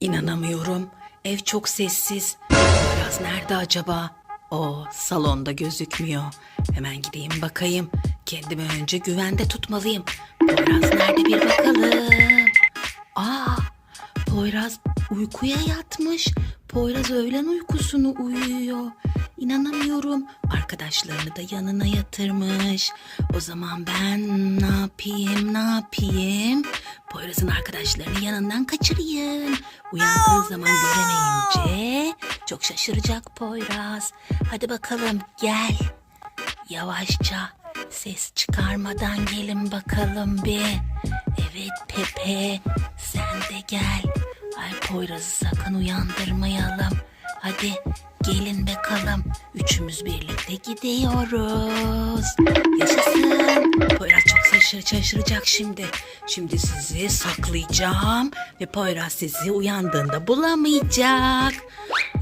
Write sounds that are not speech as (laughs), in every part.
İnanamıyorum. Ev çok sessiz. Biraz nerede acaba? O salonda gözükmüyor. Hemen gideyim bakayım. Kendimi önce güvende tutmalıyım. Poyraz nerede bir bakalım. Aa, Poyraz uykuya yatmış. Poyraz öğlen uykusunu uyuyor. İnanamıyorum. Arkadaşlarını da yanına yatırmış. O zaman ben ne yapayım, ne yapayım? Poyraz'ın arkadaşlarını yanından kaçırayım. Uyandığı zaman göremeyince çok şaşıracak Poyraz. Hadi bakalım gel. Yavaşça ses çıkarmadan gelin bakalım bir. Evet Pepe sen de gel. Ay Poyraz'ı sakın uyandırmayalım. Hadi gelin bakalım. Üçümüz birlikte gidiyoruz. Yaşasın. Poyraz çok şaşır, şaşıracak şimdi. Şimdi sizi saklayacağım. Ve Poyraz sizi uyandığında bulamayacak.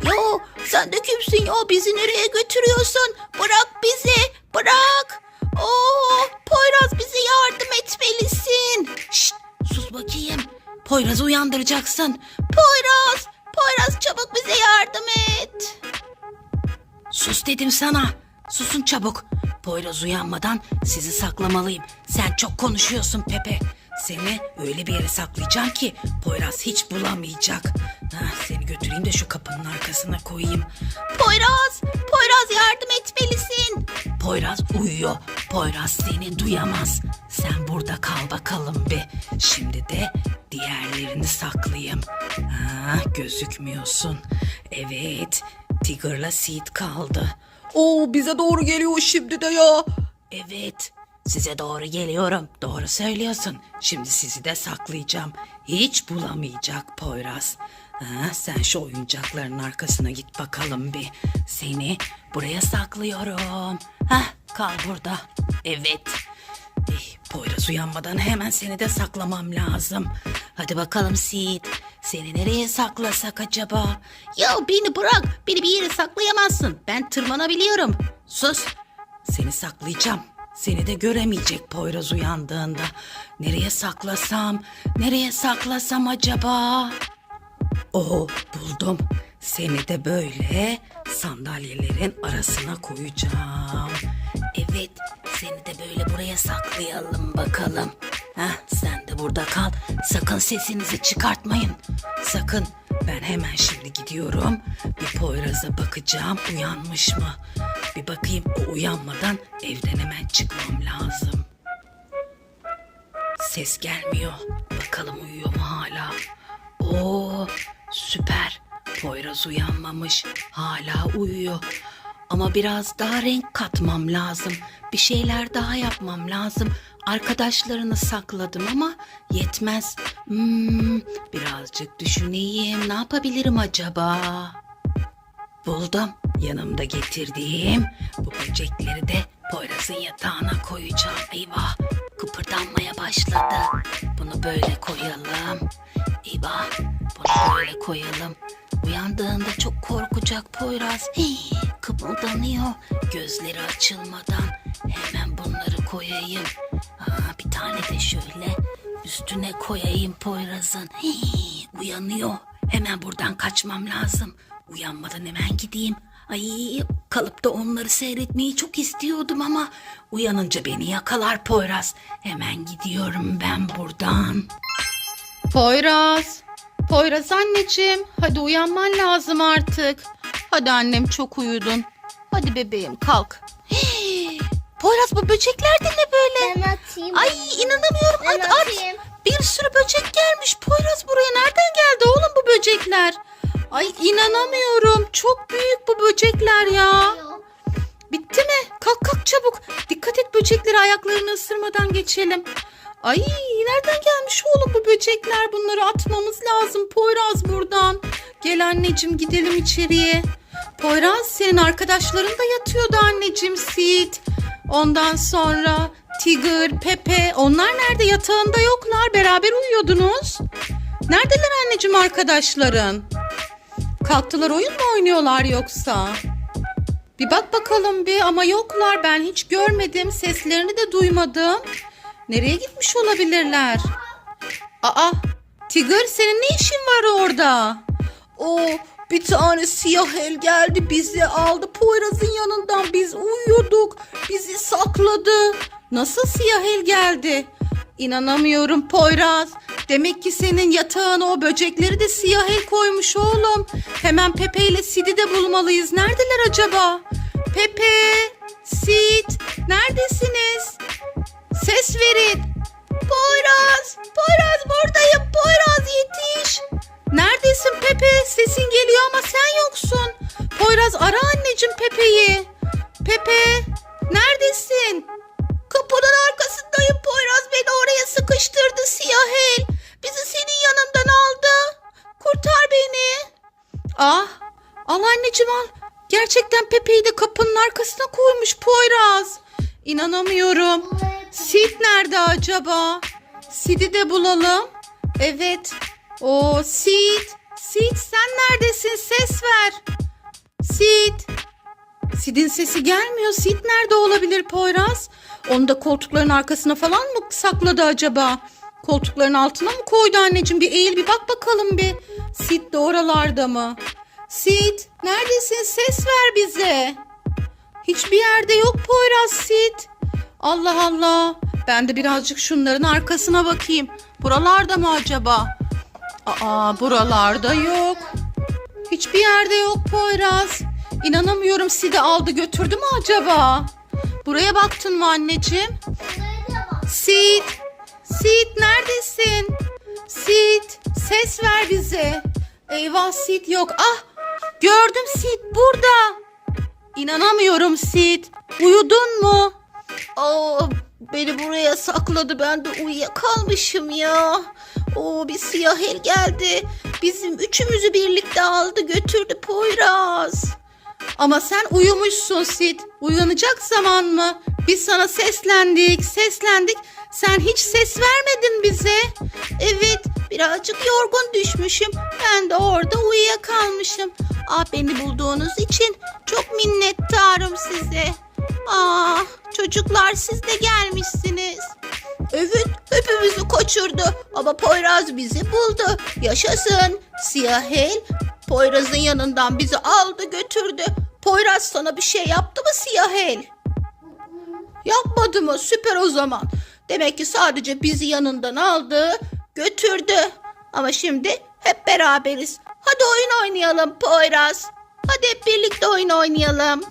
Yo sen de kimsin ya bizi nereye götürüyorsun? Bırak bizi bırak. Oo Poyraz bize yardım etmelisin. Şşt sus bakayım. Poyraz'ı uyandıracaksın. Poyraz Poyraz çabuk bize yardım et. Sus dedim sana. Susun çabuk. Poyraz uyanmadan sizi saklamalıyım. Sen çok konuşuyorsun Pepe. Seni öyle bir yere saklayacağım ki Poyraz hiç bulamayacak. Hah, seni götüreyim de şu kapının arkasına koyayım. Poyraz, Poyraz yardım etmelisin. Poyraz uyuyor. Poyraz seni duyamaz. Sen burada kal bakalım bir. Şimdi de diğerlerini saklayayım. Ha, gözükmüyorsun. Evet, Tigger'la Seed kaldı. Oo bize doğru geliyor şimdi de ya. Evet size doğru geliyorum. Doğru söylüyorsun. Şimdi sizi de saklayacağım. Hiç bulamayacak Poyraz. Ha, sen şu oyuncakların arkasına git bakalım bir. Seni buraya saklıyorum. Hah kal burada. Evet. Poyraz uyanmadan hemen seni de saklamam lazım. Hadi bakalım Sid. Seni nereye saklasak acaba? Ya beni bırak. Beni bir yere saklayamazsın. Ben tırmanabiliyorum. Sus. Seni saklayacağım. Seni de göremeyecek Poyraz uyandığında. Nereye saklasam? Nereye saklasam acaba? Oo buldum. Seni de böyle sandalyelerin arasına koyacağım. Evet seni de böyle buraya saklayalım bakalım. Heh, sen de burada kal. Sakın sesinizi çıkartmayın. Sakın. Ben hemen şimdi gidiyorum. Bir Poyraz'a bakacağım uyanmış mı? Bir bakayım o uyanmadan evden hemen çıkmam lazım. Ses gelmiyor. Bakalım uyuyor mu hala? Oo, süper. Poyraz uyanmamış. Hala uyuyor. Ama biraz daha renk katmam lazım. Bir şeyler daha yapmam lazım. Arkadaşlarını sakladım ama yetmez. Hmm, birazcık düşüneyim. Ne yapabilirim acaba? Buldum. Yanımda getirdiğim bu böcekleri de Poyraz'ın yatağına koyacağım. Eyvah kıpırdanmaya başladı. Bunu böyle koyalım. Eyvah bunu böyle koyalım. Uyandığında çok korkacak Poyraz. Hii, kıpırdanıyor. Gözleri açılmadan hemen bunları koyayım. Aa, bir tane de şöyle üstüne koyayım Poyraz'ın. Hii, (laughs) uyanıyor. Hemen buradan kaçmam lazım. Uyanmadan hemen gideyim. Ay kalıp da onları seyretmeyi çok istiyordum ama uyanınca beni yakalar Poyraz. Hemen gidiyorum ben buradan. Poyraz. Poyraz anneciğim. Hadi uyanman lazım artık. Hadi annem çok uyudun. Hadi bebeğim kalk. Hii, Poyraz bu böcekler de ne böyle? Ben atayım. Ay inanamıyorum Ben at at. atayım. Bir sürü böcek gelmiş. Poyraz buraya nereden geldi oğlum bu böcekler? Ay inanamıyorum. Çok büyük bu böcekler ya. Bitti mi? Kalk kalk çabuk. Dikkat et böcekleri ayaklarını ısırmadan geçelim. Ay nereden gelmiş oğlum bu böcekler? Bunları atmamız lazım. Poyraz buradan. Gel anneciğim gidelim içeriye. Poyraz senin arkadaşların da yatıyordu anneciğim Sid. Ondan sonra Tigger, Pepe onlar nerede? Yatağında yoklar. Beraber uyuyordunuz. Neredeler anneciğim arkadaşların? Kalktılar oyun mu oynuyorlar yoksa? Bir bak bakalım bir ama yoklar ben hiç görmedim seslerini de duymadım. Nereye gitmiş olabilirler? Aa Tigger senin ne işin var orada? O bir tane siyah el geldi bizi aldı Poyraz'ın yanından biz uyuyorduk bizi sakladı. Nasıl siyah el geldi? İnanamıyorum Poyraz. Demek ki senin yatağına o böcekleri de siyah el koymuş oğlum. Hemen Pepe ile Sid'i de bulmalıyız. Neredeler acaba? Pepe, Sid, neredesiniz? Al. Gerçekten Pepe'yi de kapının arkasına koymuş Poyraz. İnanamıyorum. Sid nerede acaba? Sid'i de bulalım. Evet. O Sid. Sid sen neredesin? Ses ver. Sid. Sid'in sesi gelmiyor. Sid nerede olabilir Poyraz? Onu da koltukların arkasına falan mı sakladı acaba? Koltukların altına mı koydu anneciğim? Bir eğil bir bak bakalım bir. Sid de oralarda mı? Sid neredesin? Ses ver bize. Hiçbir yerde yok Poyraz Sid. Allah Allah. Ben de birazcık şunların arkasına bakayım. Buralarda mı acaba? Aa buralarda yok. Hiçbir yerde yok Poyraz. İnanamıyorum Sid'i aldı götürdü mü acaba? Buraya baktın mı anneciğim? Sid. Sid neredesin? Sid ses ver bize. Eyvah Sid yok. Ah gördüm Sid burada. İnanamıyorum Sid. Uyudun mu? Aa, beni buraya sakladı. Ben de uyuyakalmışım ya. O bir siyah el geldi. Bizim üçümüzü birlikte aldı götürdü Poyraz. Ama sen uyumuşsun Sid. Uyanacak zaman mı? Biz sana seslendik, seslendik. Sen hiç ses vermedin bize. Evet, birazcık yorgun düşmüşüm. Ben de orada uyuyakalmışım. Ah beni bulduğunuz için çok minnettarım size. Ah çocuklar siz de gelmişsiniz. Evet hepimizi kaçırdı ama Poyraz bizi buldu. Yaşasın. Siyah el Poyraz'ın yanından bizi aldı götürdü. Poyraz sana bir şey yaptı mı Siyah el? Yapmadı mı? Süper o zaman. Demek ki sadece bizi yanından aldı, götürdü. Ama şimdi hep beraberiz. Hadi oyun oynayalım Poyraz. Hadi hep birlikte oyun oynayalım.